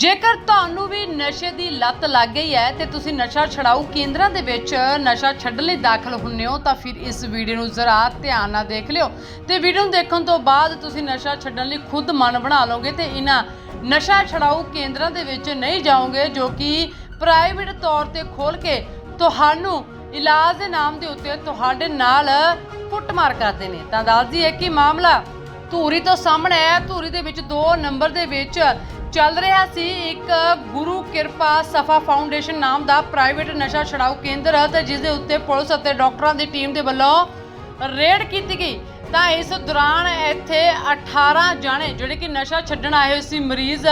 ਜੇਕਰ ਤੁਹਾਨੂੰ ਵੀ ਨਸ਼ੇ ਦੀ ਲੱਤ ਲੱਗ ਗਈ ਹੈ ਤੇ ਤੁਸੀਂ ਨਸ਼ਾ ਛਡਾਊ ਕੇਂਦਰਾਂ ਦੇ ਵਿੱਚ ਨਸ਼ਾ ਛੱਡਣ ਲਈ ਦਾਖਲ ਹੁੰਨੇ ਹੋ, ਤਾਂ ਫਿਰ ਇਸ ਵੀਡੀਓ ਨੂੰ ਜ਼ਰਾ ਧਿਆਨ ਨਾਲ ਦੇਖ ਲਿਓ। ਤੇ ਵੀਡੀਓ ਨੂੰ ਦੇਖਣ ਤੋਂ ਬਾਅਦ ਤੁਸੀਂ ਨਸ਼ਾ ਛੱਡਣ ਲਈ ਖੁਦ ਮਨ ਬਣਾ ਲਓਗੇ ਤੇ ਇਹਨਾਂ ਨਸ਼ਾ ਛਡਾਊ ਕੇਂਦਰਾਂ ਦੇ ਵਿੱਚ ਨਹੀਂ ਜਾਓਗੇ, ਜੋ ਕਿ ਪ੍ਰਾਈਵੇਟ ਤੌਰ ਤੇ ਖੋਲ ਕੇ ਤੁਹਾਨੂੰ ਇਲਾਜ ਦੇ ਨਾਮ ਦੇ ਉੱਤੇ ਤੁਹਾਡੇ ਨਾਲ ਕੁੱਟਮਾਰ ਕਰਦੇ ਨੇ। ਤਾਂ ਦੱਸਦੀ ਹੈ ਕਿ ਮਾਮਲਾ ਧੂਰੀ ਤੋਂ ਸਾਹਮਣੇ ਹੈ। ਧੂਰੀ ਦੇ ਵਿੱਚ 2 ਨੰਬਰ ਦੇ ਵਿੱਚ ਚੱਲ ਰਿਹਾ ਸੀ ਇੱਕ ਗੁਰੂ ਕਿਰਪਾ ਸਫਾ ਫਾਊਂਡੇਸ਼ਨ ਨਾਮ ਦਾ ਪ੍ਰਾਈਵੇਟ ਨਸ਼ਾ ਛਡਾਊ ਕੇਂਦਰ ਤੇ ਜਿਸ ਦੇ ਉੱਤੇ ਪੁਲਿਸ ਅਤੇ ਡਾਕਟਰਾਂ ਦੀ ਟੀਮ ਦੇ ਵੱਲੋਂ ਰੇਡ ਕੀਤੀ ਗਈ। ਤਾਂ ਇਸ ਦੌਰਾਨ ਇੱਥੇ 18 ਜਾਣੇ ਜਿਹੜੇ ਕਿ ਨਸ਼ਾ ਛੱਡਣ ਆਏ ਹੋਏ ਸੀ ਮਰੀਜ਼,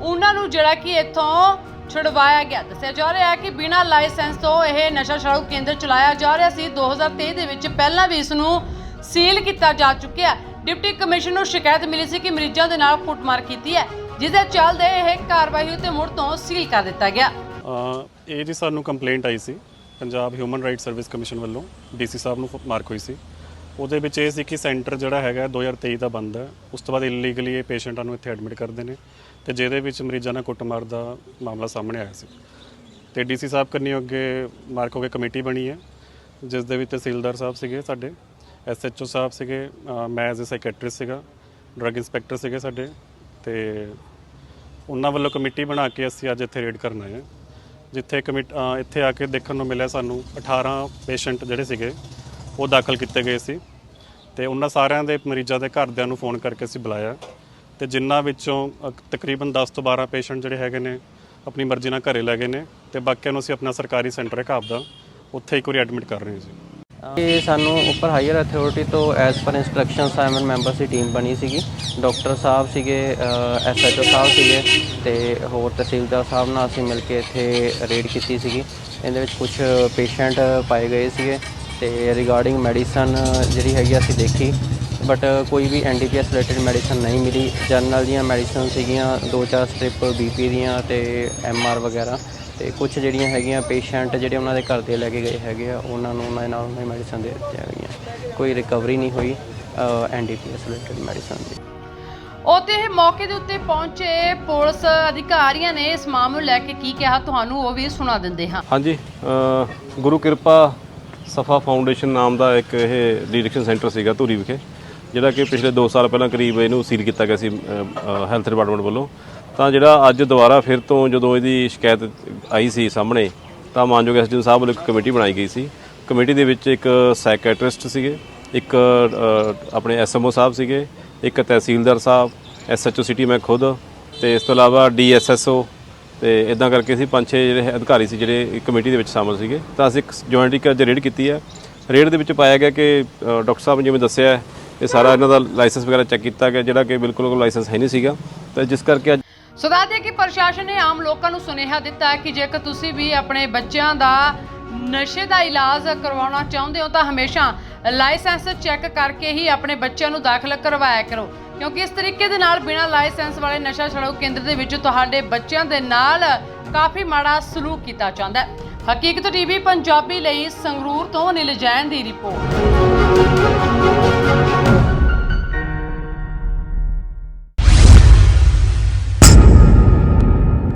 ਉਹਨਾਂ ਨੂੰ ਜਿਹੜਾ ਕਿ ਇੱਥੋਂ ਛੁਡਵਾਇਆ ਗਿਆ। ਦੱਸਿਆ ਜਾ ਰਿਹਾ ਹੈ ਕਿ ਬਿਨਾਂ ਲਾਇਸੈਂਸ ਤੋਂ ਇਹ ਨਸ਼ਾ ਛਡਾਊ ਕੇਂਦਰ ਚਲਾਇਆ ਜਾ ਰਿਹਾ ਸੀ। 2023 ਦੇ ਵਿੱਚ ਪਹਿਲਾਂ ਵੀ ਇਸ ਨੂੰ ਸੀਲ ਕੀਤਾ ਜਾ ਚੁੱਕਿਆ। ਡਿਪਟੀ ਕਮਿਸ਼ਨਰ ਨੂੰ ਸ਼ਿਕਾਇਤ ਮਿਲੀ ਸੀ ਕਿ ਮਰੀਜ਼ਾਂ ਦੇ ਨਾਲ ਕੁੱਟਮਾਰ ਕੀਤੀ ਹੈ। ਜਿਸਦੇ ਚੱਲਦੇ ਇਹ ਕਾਰਵਾਈ ਉੱਤੇ ਮੁੜ ਤੋਂ ਸੀਲ ਕਰ ਦਿੱਤਾ ਗਿਆ। ਇਹ ਜੀ ਸਾਨੂੰ ਕੰਪਲੇਂਟ ਆਈ ਸੀ, Punjab human right service commission ਵੱਲੋਂ, ਡੀਸੀ ਸਾਹਿਬ ਨੂੰ ਮਾਰਕ ਹੋਈ ਸੀ। ਉਹਦੇ ਵਿੱਚ ਇਹ ਸੀ ਕਿ ਸੈਂਟਰ ਜਿਹੜਾ ਹੈਗਾ 2023 ਦਾ ਬੰਦ ਹੈ, ਉਸ ਤੋਂ ਬਾਅਦ ਇਲੀਗਲੀ ਇਹ ਪੇਸ਼ੈਂਟਾਂ ਨੂੰ ਇੱਥੇ ਐਡਮਿਟ ਕਰਦੇ ਨੇ ਤੇ ਜਿਹਦੇ ਵਿੱਚ ਮਰੀਜ਼ਾਂ ਨਾਲ ਕੁੱਟਮਾਰ ਦਾ ਮਾਮਲਾ ਸਾਹਮਣੇ ਆਇਆ ਸੀ। ਤੇ ਡੀਸੀ ਸਾਹਿਬ ਕੰਨੀ ਅੱਗੇ ਮਾਰਕ ਹੋ ਕੇ ਕਮੇਟੀ ਬਣੀ ਹੈ, ਜਿਸ ਦੇ ਵਿੱਚ ਤਹਿਸੀਲਦਾਰ ਸਾਹਿਬ ਸੀਗੇ ਸਾਡੇ ਐਸਐਚਓ ਸਾਹਿਬ ਸੀਗੇ ਮੈਂ ਐਜ਼ ਅ ਸਾਈਕੈਟ੍ਰਿਸਟ ਸੀਗਾ ਡਰੱਗ ਇੰਸਪੈਕਟਰ ਸੀਗੇ ਸਾਡੇ ਤੇ ਉਹਨਾਂ ਵੱਲੋਂ ਕਮੇਟੀ ਬਣਾ ਕੇ ਅਸੀਂ ਅੱਜ ਇੱਥੇ ਰੇਡ ਕਰਨ ਆਏ ਹਾਂ। ਜਿੱਥੇ ਕਮੇਟ ਅ, ਇੱਥੇ ਆ ਕੇ ਦੇਖਣ ਨੂੰ ਮਿਲਿਆ ਸਾਨੂੰ 18 ਪੇਸ਼ੈਂਟ ਜਿਹੜੇ ਸੀਗੇ ਉਹ ਦਾਖਲ ਕੀਤੇ ਗਏ ਸੀ। ਤੇ ਉਹਨਾਂ ਸਾਰਿਆਂ ਦੇ ਮਰੀਜ਼ਾਂ ਦੇ ਘਰਦਿਆਂ ਨੂੰ ਫੋਨ ਕਰਕੇ ਅਸੀਂ ਬੁਲਾਇਆ। ਤੇ ਜਿਨ੍ਹਾਂ ਵਿੱਚੋਂ ਅ, ਤਕਰੀਬਨ 10 ਤੋਂ 12 ਪੇਸ਼ੈਂਟ ਜਿਹੜੇ ਹੈਗੇ ਨੇ ਆਪਣੀ ਮਰਜ਼ੀ ਨਾਲ ਘਰੇ ਲੈ ਗਏ ਨੇ। ਤੇ ਬਾਕੀਆਂ ਨੂੰ ਅਸੀਂ ਆਪਣਾ ਸਰਕਾਰੀ ਸੈਂਟਰ ਹੈ ਘਾਬ ਦਾ ਉੱਥੇ ਇੱਕ ਵਾਰੀ ਐਡਮਿਟ ਕਰ ਰਹੇ ਹਾਂ ਜੀ। ਇਹ ਸਾਨੂੰ ਉੱਪਰ ਹਾਇਰ ਅਥਾਰਟੀ ਤੋਂ as per instruction seven members ਦੀ ਟੀਮ ਬਣੀ ਸੀਗੀ। ਡਾਕਟਰ ਸਾਹਿਬ ਸੀਗੇ ਐਸਐਚਓ ਸਾਹਿਬ ਸੀਗੇ ਤੇ ਹੋਰ ਤਹਿਸੀਲਦਾਰ ਸਾਹਿਬ ਨਾਲ ਅਸੀਂ ਮਿਲ ਕੇ ਇੱਥੇ ਰੇਡ ਕੀਤੀ ਸੀਗੀ। ਇਹਦੇ ਵਿੱਚ ਕੁਝ ਪੇਸ਼ੈਂਟ ਪਾਏ ਗਏ ਸੀਗੇ ਤੇ ਰਿਗਾਰਡਿੰਗ ਮੈਡੀਸਨ ਜਿਹੜੀ ਹੈਗੀ ਅਸੀਂ ਦੇਖੀ। ਬਟ ਕੋਈ ਵੀ ਐਨਡੀਪੀਐਸ ਰਿਲੇਟਡ ਮੈਡੀਸਨ ਨਹੀਂ ਮਿਲੀ ਜਨਰਲ ਦੀਆਂ ਮੈਡੀਸਨ ਸੀਗੀਆਂ ਦੋ ਚਾਰ ਸਟ੍ਰਿਪ ਬੀਪੀ ਦੀਆਂ ਤੇ ਐਮਆਰ ਵਗੈਰਾ ਤੇ ਕੁਝ ਜਿਹੜੀਆਂ ਹੈਗੀਆਂ ਪੇਸ਼ੈਂਟ ਜਿਹੜੇ ਉਹਨਾਂ ਦੇ ਘਰ ਦੇ ਲੈ ਕੇ ਗਏ ਹੈਗੇ ਆ ਉਹਨਾਂ ਨੂੰ ਉਹਨਾਂ ਦੇ ਨਾਲ ਉਹਨਾਂ ਮੈਡੀਸਨ ਦੇ ਦਿੱਤੀਆਂ ਗਈਆਂ ਕੋਈ ਰਿਕਵਰੀ ਨਹੀਂ ਹੋਈ ਐਨਡੀਪੀਐਸ ਰਿਲੇਟਡ ਮੈਡੀਸਨ ਦੀ ਉੱਥੇ ਇਹ ਮੌਕੇ ਦੇ ਉੱਤੇ ਪਹੁੰਚੇ ਪੁਲਿਸ ਅਧਿਕਾਰੀਆਂ ਨੇ ਇਸ ਮਾਮਲੇ ਨੂੰ ਲੈ ਕੇ ਕੀ ਕਿਹਾ ਤੁਹਾਨੂੰ ਉਹ ਵੀ ਸੁਣਾ ਦਿੰਦੇ ਹਾਂ। ਹਾਂਜੀ ਗੁਰੂ ਕਿਰਪਾ ਸਫਾ ਫਾਊਂਡੇਸ਼ਨ ਨਾਮ ਦਾ ਇੱਕ ਇਹ ਡੀਡਿਕਸ਼ਨ ਸੈਂਟਰ ਸੀਗਾ ਧੂਰੀ ਵਿਖੇ। ਜਿਹੜਾ ਕਿ ਪਿਛਲੇ 2 ਸਾਲ ਪਹਿਲਾਂ ਕਰੀਬ ਇਹਨੂੰ ਸੀਲ ਕੀਤਾ ਗਿਆ ਸੀ ਹੈਲਥ ਡਿਪਾਰਟਮੈਂਟ ਵੱਲੋਂ। ਤਾਂ ਜਿਹੜਾ ਅੱਜ ਦੁਬਾਰਾ ਫਿਰ ਤੋਂ ਜਦੋਂ ਇਹਦੀ ਸ਼ਿਕਾਇਤ ਆਈ ਸੀ ਸਾਹਮਣੇ ਤਾਂ ਮਾਨਯੋਗ ਐਸਡੀਐਮ ਸਾਹਿਬ ਵੱਲੋਂ ਇੱਕ ਕਮੇਟੀ ਬਣਾਈ ਗਈ ਸੀ। ਕਮੇਟੀ ਦੇ ਵਿੱਚ ਇੱਕ ਸਾਈਕੈਟ੍ਰਿਸਟ ਸੀਗੇ ਇੱਕ ਅ, ਆਪਣੇ ਐਸਐਮਓ ਸਾਹਿਬ ਸੀਗੇ ਇੱਕ ਤਹਿਸੀਲਦਾਰ ਸਾਹਿਬ ਐਸਐਚਓ ਸਿਟੀ ਮੈਂ ਖੁਦ ਤੇ ਇਸ ਤੋਂ ਇਲਾਵਾ ਡੀਐਸਐਸਓ ਤੇ ਇਦਾਂ ਕਰਕੇ ਅਸੀਂ ਪੰਜ ਛੇ ਜਿਹੜੇ ਅਧਿਕਾਰੀ ਸੀ ਜਿਹੜੇ ਕਮੇਟੀ ਦੇ ਵਿੱਚ ਸ਼ਾਮਲ ਸੀਗੇ। ਤਾਂ ਅਸੀਂ ਇੱਕ ਜੁਆਇੰਟ ਇੱਕ ਅੱਜ ਰੇਡ ਕੀਤੀ ਹੈ। ਰੇਡ ਦੇ ਵਿੱਚ ਪਾਇਆ ਗਿਆ ਕਿ ਅ, ਡਾਕਟਰ ਸਾਹਿਬ ਨੇ ਜਿਵੇਂ ਦੱਸਿਆ ਇਹ ਸਾਰਾ ਇਹਨਾਂ ਦਾ ਲਾਇਸੈਂਸ ਵਗੈਰਾ ਚੈੱਕ ਕੀਤਾ ਗਿਆ, ਜਿਹੜਾ ਕਿ ਬਿਲਕੁਲ ਕੋਈ ਲਾਇਸੈਂਸ ਹੈ ਨਹੀਂ ਸੀਗਾ। ਤਾਂ ਜਿਸ ਕਰਕੇ ਸੋ ਦੱਸਦੇ ਕਿ ਪ੍ਰਸ਼ਾਸਨ ਨੇ ਆਮ ਲੋਕਾਂ ਨੂੰ ਸੁਨੇਹਾ ਦਿੱਤਾ ਕਿ ਜੇਕਰ ਤੁਸੀਂ ਵੀ ਆਪਣੇ ਬੱਚਿਆਂ ਦਾ ਨਸ਼ੇ ਦਾ ਇਲਾਜ ਕਰਵਾਉਣਾ ਚਾਹੁੰਦੇ ਹੋ, ਤਾਂ ਹਮੇਸ਼ਾ ਲਾਇਸੈਂਸ ਚੈੱਕ ਕਰਕੇ ਹੀ ਆਪਣੇ ਬੱਚਿਆਂ ਨੂੰ ਦਾਖਲ ਕਰਵਾਇਆ ਕਰੋ। ਕਿਉਂਕਿ ਇਸ ਤਰੀਕੇ ਦੇ ਨਾਲ ਬਿਨਾਂ ਲਾਇਸੈਂਸ ਵਾਲੇ ਨਸ਼ਾ ਛਡਾਊ ਕੇਂਦਰ ਦੇ ਵਿੱਚ ਤੁਹਾਡੇ ਬੱਚਿਆਂ ਦੇ ਨਾਲ ਕਾਫੀ ਮਾੜਾ ਸਲੂਕ ਕੀਤਾ ਜਾਂਦਾ ਹੈ। ਹਕੀਕਤ ਟੀਵੀ ਪੰਜਾਬੀ ਲਈ ਸੰਗਰੂਰ ਤੋਂ ਅਨਿਲ ਦੀ ਰਿਪੋਰਟ।